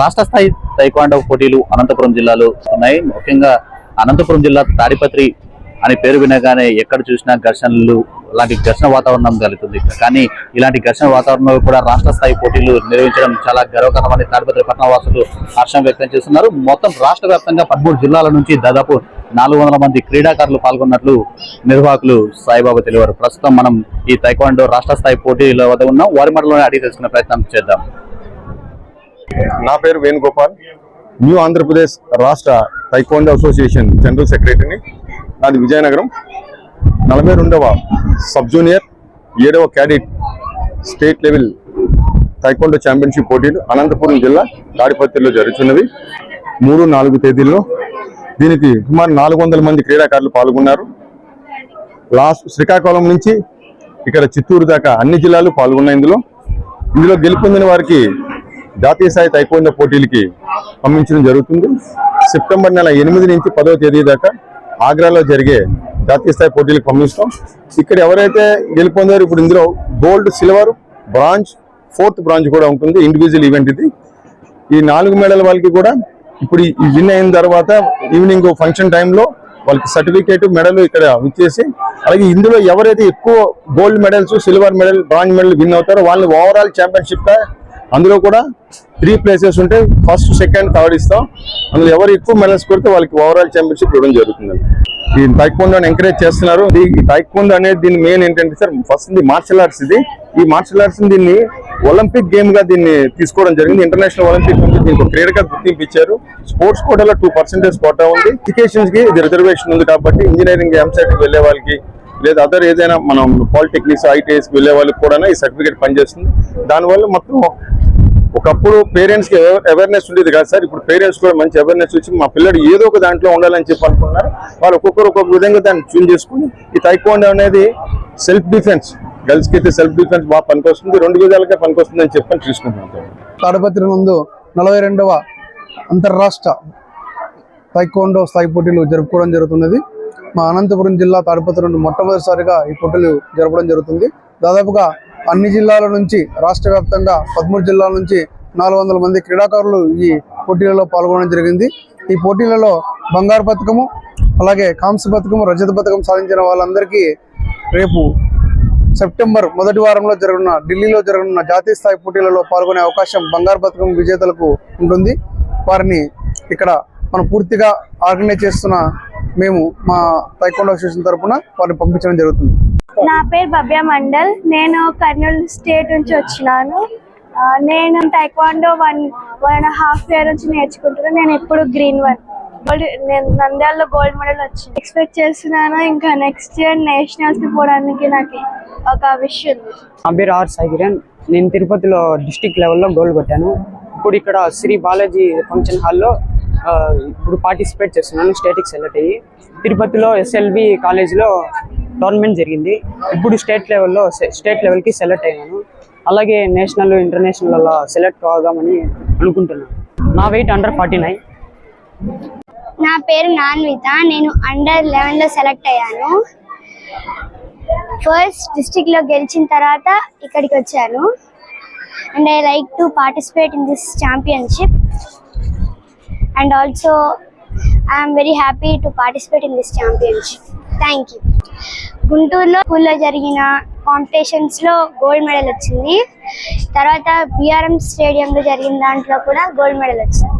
రాష్ట్ర స్థాయి తైక్వాండో పోటీలు అనంతపురం జిల్లాలో ఉన్నాయి ముఖ్యంగా అనంతపురం జిల్లా తాడిపత్రి అని పేరు వినగానే ఎక్కడ చూసినా ఘర్షణలు అలాంటి ఘర్షణ వాతావరణం కలుగుతుంది. కానీ ఇలాంటి ఘర్షణ వాతావరణంలో కూడా రాష్ట్ర స్థాయి పోటీలు నిర్వహించడం చాలా గర్వకారణమని తాడిపత్రి పట్టణ వాసులు హర్షం వ్యక్తం చేస్తున్నారు. మొత్తం రాష్ట్ర వ్యాప్తంగా పదమూడు జిల్లాల నుంచి దాదాపు నాలుగు వందల మంది క్రీడాకారులు పాల్గొన్నట్లు నిర్వాహకులు సాయిబాబా తెలివారు. ప్రస్తుతం మనం ఈ తైక్వాండో రాష్ట్ర స్థాయి పోటీల వద్ద ఉన్నాం. వారి మాటలోనే అడిగి తెలుసుకునే ప్రయత్నం చేద్దాం. నా పేరు వేణుగోపాల్. న్యూ ఆంధ్రప్రదేశ్ రాష్ట్ర తైకోండో అసోసియేషన్ జనరల్ సెక్రటరీని. నాది విజయనగరం. నలభై రెండవ సబ్ జూనియర్ ఏడవ cadet state level taekwondo championship పోటీలు అనంతపురం జిల్లా తాడిపత్రిలో జరుగుతున్నవి. మూడు నాలుగు తేదీల్లో దీనికి సుమారు నాలుగు వందల మంది క్రీడాకారులు పాల్గొన్నారు. లాస్ట్ శ్రీకాకుళం నుంచి ఇక్కడ చిత్తూరు దాకా అన్ని జిల్లాలు పాల్గొన్నాయి ఇందులో. ఇందులో గెలుపొందిన వారికి జాతీయ స్థాయి తైకోండ పోటీలకి పంపించడం జరుగుతుంది. సెప్టెంబర్ నెల ఎనిమిది నుంచి పదవ తేదీ దాకా ఆగ్రాలో జరిగే జాతీయ స్థాయి పోటీలకు పంపిస్తాం. ఇక్కడ ఎవరైతే గెలుపొందారో ఇప్పుడు ఇందులో gold silver bronze fourth bronze కూడా ఉంటుంది ఇండివిజువల్ ఈవెంట్ ఇది. ఈ నాలుగు మెడల్ వాళ్ళకి కూడా ఇప్పుడు విన్ అయిన తర్వాత ఈవినింగ్ ఫంక్షన్ టైంలో వాళ్ళకి సర్టిఫికేట్ మెడల్ ఇక్కడ ఇచ్చేసి అలాగే ఇందులో ఎవరైతే ఎక్కువ gold medals silver medal bronze medal win అవుతారో వాళ్ళని ఓవరాల్ ఛాంపియన్షిప్గా అందులో కూడా త్రీ ప్లేసెస్ ఉంటాయి ఫస్ట్ సెకండ్ థర్డ్ ఇస్తాం. అందులో ఎవరు ఎక్కువ మెడల్స్ కొడితే వాళ్ళకి ఓవరాల్ ఛాంపియన్షిప్ ఇవ్వడం జరుగుతుంది ఈ టైక్వాండోని ఎంకరేజ్ చేస్తున్నారు. ఈ టైక్వాండో అనేది దీని మెయిన్ ఏంటంటే సార్ ఫస్ట్ ఇది మార్షల్ ఆర్ట్స్ ఇది. ఈ మార్షల్ ఆర్ట్స్ దీన్ని ఒలింపిక్ గేమ్గా దీన్ని తీసుకోవడం జరిగింది. ఇంటర్నేషనల్ ఒలింపిక్ నుంచి దీనికి ఒక క్రీడగా గుర్తింపు ఇచ్చారు. స్పోర్ట్స్ కోటాలో టూ పర్సెంటేజ్ కోటా ఉంది. ఎడ్యుకేషన్స్కి ఇది రిజర్వేషన్ ఉంది కాబట్టి ఇంజనీరింగ్ ఎంసెట్కి వెళ్ళే వాళ్ళకి లేదా అదర్ ఏదైనా మనం పాలిటెక్నిక్స్ ఐటీఐస్కి వెళ్ళే వాళ్ళకి కూడా ఈ సర్టిఫికేట్ పనిచేస్తుంది. దానివల్ల మొత్తం ఒకప్పుడు పేరెంట్స్కి అవేర్నెస్ ఉండేది కాదు సార్. ఇప్పుడు పేరెంట్స్ కూడా మంచి అవేర్నెస్ వచ్చి మా పిల్లడు ఏదో ఒక దాంట్లో ఉండాలని చెప్పి అనుకున్నారు వాళ్ళు ఒక్కొక్కరు ఒక్కొక్క విధంగా దాన్ని చూన్ చేసుకుని ఈ తైకోండా అనేది సెల్ఫ్ డిఫెన్స్ గర్ల్స్కి అయితే సెల్ఫ్ డిఫెన్స్ బాగా పనికొస్తుంది. రెండు విధాలుగా పనికొస్తుంది అని చెప్పని చూసుకుంటున్నాం తాడపత్రి నందు నలభై రెండవ అంతర్రాష్ట్ర తైకోండో స్థాయి పోటీలు జరుపుకోవడం జరుగుతున్నది. మా అనంతపురం జిల్లా తాడిపత్రి నుండి మొట్టమొదటిసారిగా ఈ పోటీలు జరపడం జరుగుతుంది. దాదాపుగా అన్ని జిల్లాల నుంచి రాష్ట్ర వ్యాప్తంగా పదమూడు జిల్లాల నుంచి నాలుగు వందల మంది క్రీడాకారులు ఈ పోటీలలో పాల్గొనడం జరిగింది. ఈ పోటీలలో బంగారు పథకము అలాగే కాంస్య పథకము రజత పథకం సాధించిన వాళ్ళందరికీ రేపు సెప్టెంబర్ మొదటి వారంలో జరగనున్న ఢిల్లీలో జరగనున్న జాతీయ స్థాయి పోటీలలో పాల్గొనే అవకాశం బంగారు పథకం విజేతలకు ఉంటుంది. వారిని ఇక్కడ మనం పూర్తిగా ఆర్గనైజ్ చేస్తున్న మేము మా తైకొండ అసోసియేషన్ తరపున వారిని పంపించడం జరుగుతుంది. నా పేరు భవ్య మండల్. నేను కర్నూలు స్టేట్ నుంచి వచ్చినాను. నేను taekwondo one one and half year నుంచి నేర్చుకుంటున్నాను నేను ఎప్పుడు గ్రీన్ వన్ గోల్డ్ నేను నంద్యాలలో గోల్డ్ మెడల్ వచ్చింది. ఎక్స్పెక్ట్ చేస్తున్నాను? ఇంకా నెక్స్ట్ ఇయర్ నేషనల్స్కి పోవడానికి నాకు ఒక విష్ ఉంది. నా పేరు ఆర్ సాగిరన్ నేను తిరుపతిలో డిస్టిక్ లెవెల్లో గోల్ కొట్టాను. ఇప్పుడు ఇక్కడ శ్రీ బాలాజీ ఫంక్షన్ హాల్లో ఇప్పుడు పార్టిసిపేట్ చేస్తున్నాను. స్టేట్కి సెలెక్ట్ అయ్యి. తిరుపతిలో ఎస్ఎల్వి కాలేజ్లో టోర్నమెంట్ జరిగింది. ఇప్పుడు స్టేట్ లెవెల్లో స్టేట్ లెవెల్కి సెలెక్ట్ అయ్యాను అలాగే నేషనల్ ఇంటర్నేషనల్ అలా సెలెక్ట్ కాదామని అనుకుంటున్నాను. నా వెయిట్ అండర్ ఫార్టీ నైన్ నా పేరు నాన్విత నేను అండర్ లెవెన్లో సెలెక్ట్ అయ్యాను. ఫస్ట్ డిస్టిక్లో గెలిచిన తర్వాత ఇక్కడికి వచ్చాను. And I like to participate in this championship and also I'm very happy to participate in this championship thank you గుంటూరులో స్కూల్లో జరిగిన కాంపిటీషన్స్లో గోల్డ్ మెడల్ వచ్చింది. తర్వాత బిఆర్ఎం స్టేడియంలో జరిగిన దాంట్లో కూడా గోల్డ్ మెడల్ వచ్చింది.